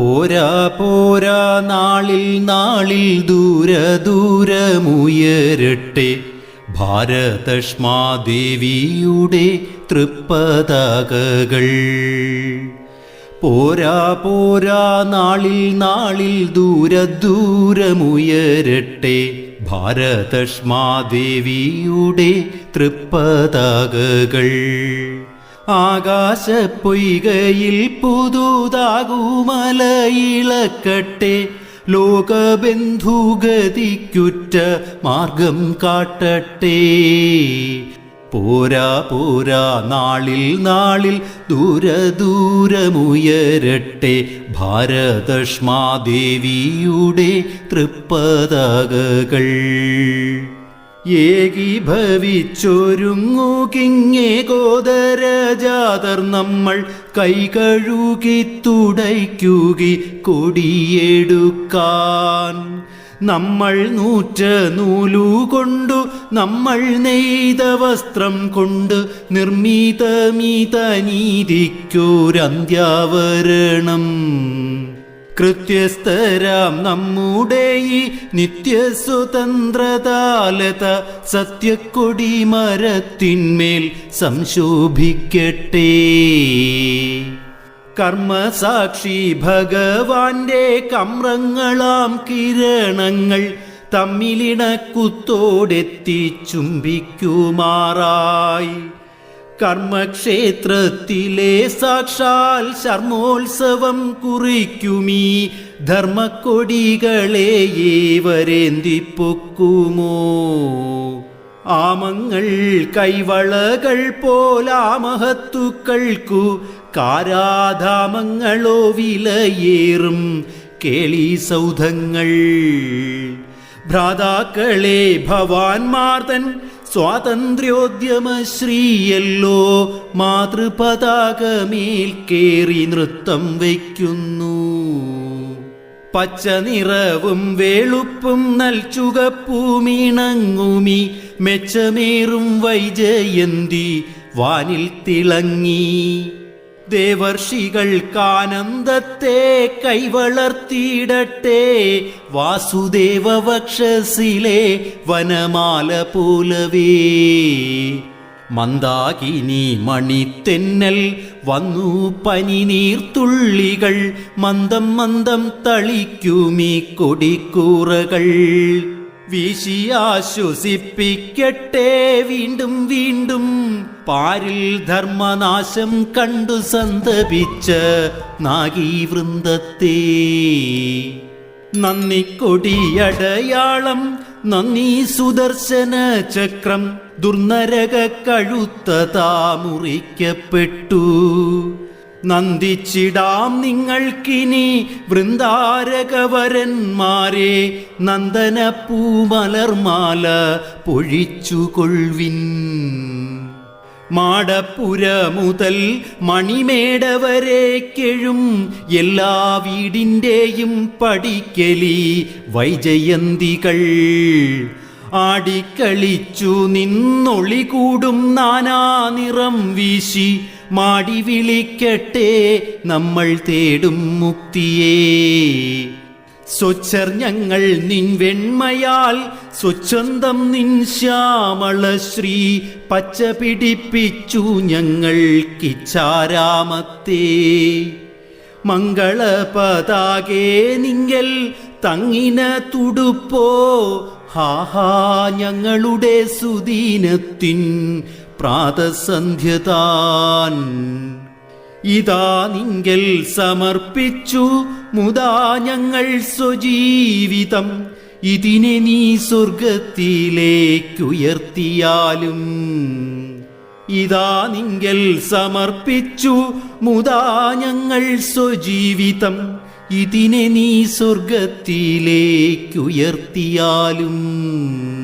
പോരാ പോരാ നാളിൽ നാളിൽ ദൂര ദൂരമുയരട്ടെ. ഭാരതഷ്മാദേവിയുടെ തൃപ്പതാകകൾ. പോരാ പോരാ നാളിൽ നാളിൽ ദൂര ദൂരമുയരട്ടെ. ഭാരതഷ്മാദേവിയുടെ തൃപ്പതാകകൾ. ആകാശപ്പൊയ്കയിൽ പുതുതാകുമലയിളക്കട്ടെ ലോകബന്ധുഗതിക്കുറ്റ മാർഗം കാട്ടട്ടെ. പോരാ പോരാ നാളിൽ നാളിൽ ദൂരദൂരമുയരട്ടെ ഭാരതഷ്മാദേവിയുടെ തൃപ്പതാകകൾ. ഏകീഭവിച്ചൊരുങ്ങുകിങ്ങേ ഗോദരജാതർ നമ്മൾ കൈകഴുകി തുടയ്ക്കുകി കൊടിയെടുക്കാൻ. നമ്മൾ നൂറ്റ നൂലുകൊണ്ടു നമ്മൾ നെയ്ത വസ്ത്രം കൊണ്ട് നിർമ്മിതമിത നീതിക്കൊരന്ത്യാവരണം. കൃത്യസ്ഥരാം നമ്മുടെ ഈ നിത്യസ്വതന്ത്രതാലത സത്യക്കൊടി മരത്തിന്മേൽ സംശോഭിക്കട്ടെ. കർമ്മസാക്ഷി ഭഗവാന്റെ കമ്രങ്ങളാം കിരണങ്ങൾ തമ്മിലിണക്കുത്തോടെത്തി ചുംബിക്കുമാറായി. കർമ്മക്ഷേത്രത്തിലെ സാക്ഷാൽ ശർമ്മോത്സവം കുറിക്കുമീ. ധർമ്മക്കൊടികളെ ഏവരേന്തിപ്പൊക്കുമോ? ആമങ്ങൾ കൈവളകൾ പോലാ പോലാമഹത്തുക്കൾക്കു കാരാധാമങ്ങളോ വിലയേറും കേളി സൗധങ്ങൾ. ഭ്രാതാക്കളെ ഭവാൻമാർത്തൻ സ്വാതന്ത്ര്യോദ്യമശ്രീയല്ലോ മാതൃപതാകമേൽ കേറി നൃത്തം വയ്ക്കുന്നു. പച്ച നിറവും വേളുപ്പും നൽചുകപ്പൂമിണങ്ങുമി മെച്ചമേറും വൈജയന്തി വാനിൽ തിളങ്ങി. ദേവർഷികൾക്കാനന്ദത്തെ കൈവളർത്തിയിടട്ടെ. വാസുദേവ വക്ഷസിലെ വനമാല പോലവേ. മന്ദാകിനി മണിത്തെന്നൽ വന്നു പനി നീർത്തുള്ളികൾ മന്ദം മന്ദം തളിക്കുമീ കൊടിക്കൂറകൾ. വീശി ആശ്വസിപ്പിക്കട്ടെ. വീണ്ടും വീണ്ടും പാരിൽ ധർമ്മനാശം കണ്ടു സന്തപിച്ച നാഗീവൃന്ദത്തെ. നന്ദി കൊടിയടയാളം നന്ദി സുദർശന ചക്രം ദുർനരക കഴുത്തതാ മുറിക്കപ്പെട്ടു. നന്ദിച്ചിടാം നിങ്ങൾക്കിനി വൃന്ദാരകവരന്മാരെ. നന്ദന പൂമലർമാല പൊഴിച്ചുകൊൾവിൻ മാടപ്പുര മുതൽ മണിമേടവരേക്കെഴും എല്ലാ വീടിന്റെയും പടിക്കലി വൈജയന്തികൾ. ആടിക്കളിച്ചു നിന്നൊളി കൂടും നാനാ നിറം വീശി മാടി വിളിക്കട്ടെ നമ്മൾ തേടും മുക്തിയേ. സ്വച്ഛർ ഞങ്ങൾ നിൻ വെണ്മയാൽ സ്വച്ഛന്തം നിൻ ശ്യാമള ശ്രീ. പച്ച പിടിപ്പിച്ചു ഞങ്ങൾ കിച്ചാരാമത്തെ മംഗള നിങ്കൽ തങ്ങിന തുടുപ്പോ. ഹാഹാ ഞങ്ങളുടെ സുദീനത്തിൻ പ്രാതസന്ധ്യതാൻ. ഇതാ നിങ്കൽ സമർപ്പിച്ചു മുതാ ഞങ്ങൾ സ്വജീവിതം. ഇതിനെ നീ സ്വർഗത്തിലേക്കുയർത്തിയാലും ഇതാ നിങ്കൽ സമർപ്പിച്ചു മുതാ ഞങ്ങൾ സ്വജീവിതം. ഇതിനെ നീ സ്വർഗത്തിലേക്കുയർത്തിയാലും